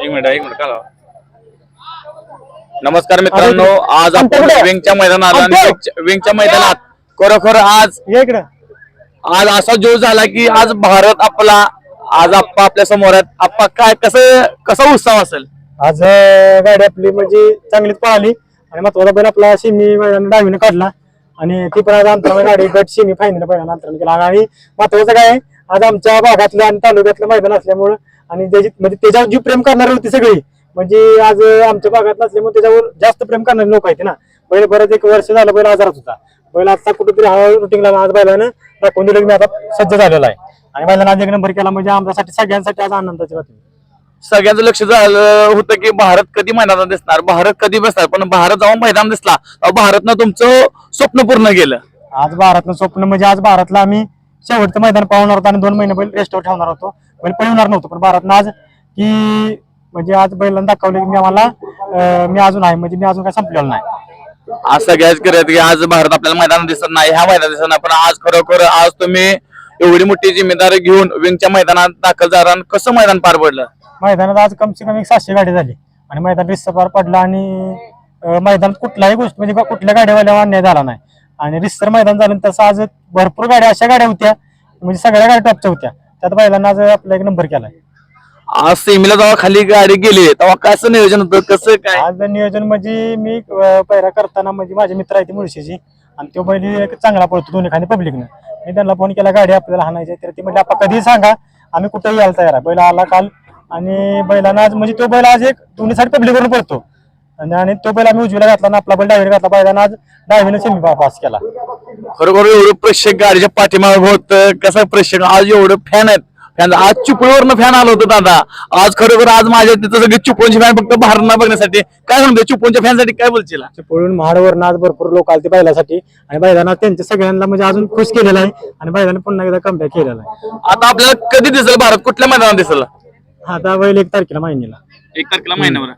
एक मिनिट एक मिनिट काला नमस्कार मित्रांनो आज आपण विंगच्या मैदानाला आणि विंगच्या- विंगच्या मैदानात खरोखर आज ये इकडं. आज असा जोश झाला की आज भारत आपला आज आप्पा आपल्यासमोर आहेत. आप्पा काय कसं कसा उत्साह असेल? आज अं, गाडी आपली म्हणजे चांगलीच पळाली. आणि महत्त्वाचा बैल आपला सेमी डावीने काढला. आणि ती पण आज अंतराने गाडी गट सेमी फायनल पहिल्यांदा अंतराने केला आणि महत्वाचं काय आहे, आज आमच्या भागातलं आणि तालुक्यातलं मैदान असल्यामुळं आणि त्याची म्हणजे त्याच्यावर जी प्रेम करणारी होती सगळी म्हणजे आज आमच्या भागात नसल्यामुळे त्याच्यावर जास्त प्रेम करणारे लोक आहेत ना. बैल बरंच एक वर्ष झालं बैल आजारात होता. बैल आता कुठेतरी हळूहळू रुटीनला आज बैलानं दाखवून दिलं की मी आता सज्ज झालेला आहे. आणि बैलानं आज एक नंबर केला म्हणजे आमच्यासाठी सगळ्यांसाठी आज आनंदाची बातमी. सगळ्यांचं लक्ष झालं होतं की भारत कधी मैदानात दिसणार? भारत कधी बसणार? पण भारत जाऊन मैदान दिसला भारतनं तुमचं स्वप्न पूर्ण केलं. आज भारतनं स्वप्न म्हणजे आज भारतला आम्ही शेवटचं मैदान पाहणार होतो आणि दोन महिने बैल रेस्टवर ठेवणार होतो. बैल पळवणार नव्हतो. पण भारतनं आज की म्हणजे आज बैलांना दाखवलं की मी आम्हाला मी अजून आहे. म्हणजे मी अजून काय संपलेलं नाही. आज सगळ्याच करत की आज भारत आपल्याला मैदानात दिसत नाही. ह्या मैदानात दिसत नाही. पण आज खरोखर आज तुम्ही एवढी मोठी जिम्मेदारी घेऊन विंगच्या मैदानात दाखल झाला आणि कसं मैदान पार पडलं? मैदानात आज कमसे कमी एक सातशे गाडी झाली. आणि मैदान रिस्सा पार पडला आणि अं, मैदानात कुठल्याही गोष्ट म्हणजे कुठल्या गाड्यावाल्यावर अन्याय झाला नाही. आणि रिस्सर मैदान झालं तसं आज भरपूर गाड्या अशा गाड्या होत्या. म्हणजे सगळ्या गाड्या टॉपच्या होत्या. त्यात बैलांना आज आपला एक नंबर केलाय. आज सेमीला जेव्हा खाली गाडी गेली तेव्हा कसं नियोजन होतं? कसं काय? आज नियोजन म्हणजे मी पैरा करताना म्हणजे माझे मित्र आहे ते मुळशीची आणि तो बैल एक चांगला पळतो दोन्ही खाली पब्लिकनं मी त्यांना फोन केला गाडी आपल्याला हाणायची आहे. तर ते म्हणजे आपण कधी सांगा आम्ही कुठेही यायला तयार आहे. बैल आला काल आणि बैलांना आज म्हणजे तो बैल आज एक दोन्ही साईड पब्लिकवरून पळतो. आणि आणि तो बैल आम्ही उजवीला घातला आणि आपला बैल डावीला घातला. बैलांना आज डावीने सेमी पास केला. खरोखर एवढं प्रेक्षक गाडीच्या पाठीमाग होत. कसं प्रेक्षक? आज एवढं फॅन आहेत. फॅन आज चिपळूवरनं फॅन आलं होतं दादा. आज खरोखर आज माझ्या तिथं सगळे चिपळूणचे फॅन फक्त भारत बघण्यासाठी. काय सांगतो चिपळूणच्या फॅनसाठी काय बोलशील? पळून महाडवरनं आज भरपूर लोक आले बैलासाठी. आणि बैलांना त्यांच्या सगळ्यांना म्हणजे अजून खुश केलेला आहे. आणि बैलाने पुन्हा एकदा कमबॅक केलेला आहे. आता आपल्याला कधी दिसेल भारत? कुठल्या मैदानात दिसेल? आता बैल एक तारखेला महिन्याला एक तारखेला महिन्यावर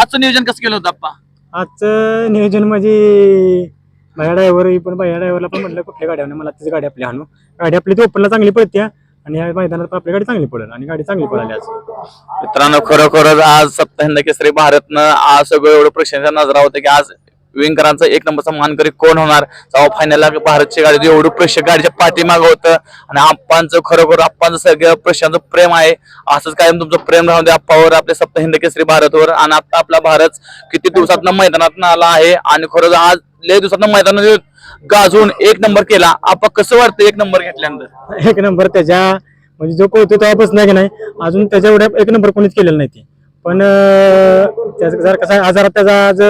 आजचं नियोजन कसं केलं होतं आजचं नियोजन म्हणजे भैया ड्रायव्हर पण भैया ड्रायव्हरला पण म्हटलं कुठल्या गाड्या मला तीच गाडी आपली आणू. गाडी आपली ती ओपनला चांगली पडते आणि या मैदानात पण आपली गाडी चांगली पडेल. आणि गाडी चांगली पडाली आज. मित्रांनो खरोखरच आज सप्ताहिंद केसरी भारतनं आज सगळं एवढं प्रेक्षकांच्या नजरा होतं की आज विंकरांचा एक नंबरचा मानकरी कोण होणार? तेव्हा फायनलला भारतची गाडी एवढं प्रेक्षक गाडीच्या पाठीमागं होतं. आणि आप्पांचं खरोखर आप्पांचं सगळं प्रेक्षकांचं प्रेम आहे. असंच कायम तुमचं प्रेम राहून दे आप्पावर आपल्या सप्ताहिंद केसरी भारतवर. आणि आता आपला भारत किती दिवसातनं मैदानात आला आहे. आणि खरंच आज लय दिवसातनं मैदानात गाजून एक नंबर केला. आपा कसं वाटतं एक नंबर घेतल्यानंतर? एक नंबर त्याच्या म्हणजे जो पोहतो तेव्हापासून नाही की नाही अजून त्याच्या एवढ्या एक नंबर कोणीच केलेला नाही ते. पण त्याचं जर कसं आजारात त्याचा आज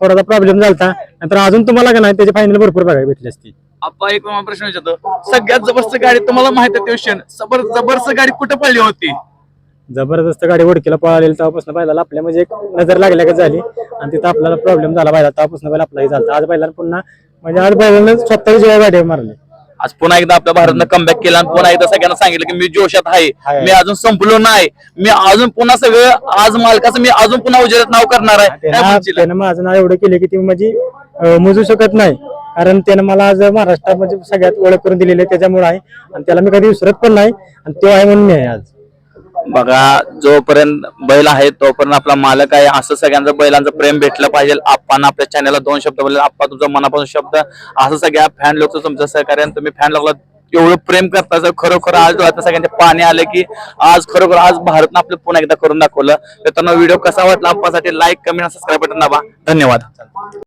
थोडासा प्रॉब्लेम झाला नंतर अजून तुम्हाला का नाही त्याची फायनल भरपूर बघायला भेटली असती. आपा एक प्रश्न विचारतो. सगळ्यात जबरदस्त गाडी तुम्हाला माहीत आहे जबर जबरदस्त गाडी कुठे पडली होती? जबरदस्त गाडी ओळखीला पळालेली तेव्हापासून बैलाला आपल्या म्हणजे एक नजर लागल्या झाली. आणि तिथं आपल्याला प्रॉब्लेम झाला बैला तेव्हापासून बैल आपलाही झाला. आज बैलाला पुन्हा म्हणजे आज बैलानं स्वतः जेव्हा गाडी मारली. आज पुन्हा एकदा आपल्या भारतनं कमबॅक केला आणि पुन्हा एकदा सगळ्यांना सांगितलं की मी जोशात आहे. मी अजून संपलो नाही. मी अजून पुन्हा सगळं आज मालकाचं मी अजून पुन्हा उजेडात नाव करणार आहे. काय त्यानं बोलशील? त्यानं माझं नाव एवढं केलं की ती म्हणजे अं, मोजू शकत नाही. कारण त्यानं मला आज महाराष्ट्रात म्हणजे सगळ्यात ओळख करून दिलेली आहे त्याच्यामुळे आहे. आणि त्याला मी कधी विसरत पण नाही. आणि तो आहे म्हणून मी आहे आज. बघा जोपर्यंत बैल आहे तोपर्यंत आपला मालक आहे. असं सगळ्यांचं बैलांचं प्रेम भेटलं पाहिजे. आपण आपल्या चॅनलला दोन शब्द बोलले आप्पा तुमचा मनापासून शब्द. असं सगळ्या फॅन लोकचं तुमचं सहकार्य तुम्ही फॅन लोकला एवढं प्रेम करता खरोखर आज डोळ्यात सगळ्यांचे पाणी आले की आज खरोखर आज भारतनं आपलं पुन्हा एकदा करून दाखवलं. तर व्हिडिओ कसा वाटला आप्पासाठी लाईक कमेंट सबस्क्राईब बटन दाबा. धन्यवाद.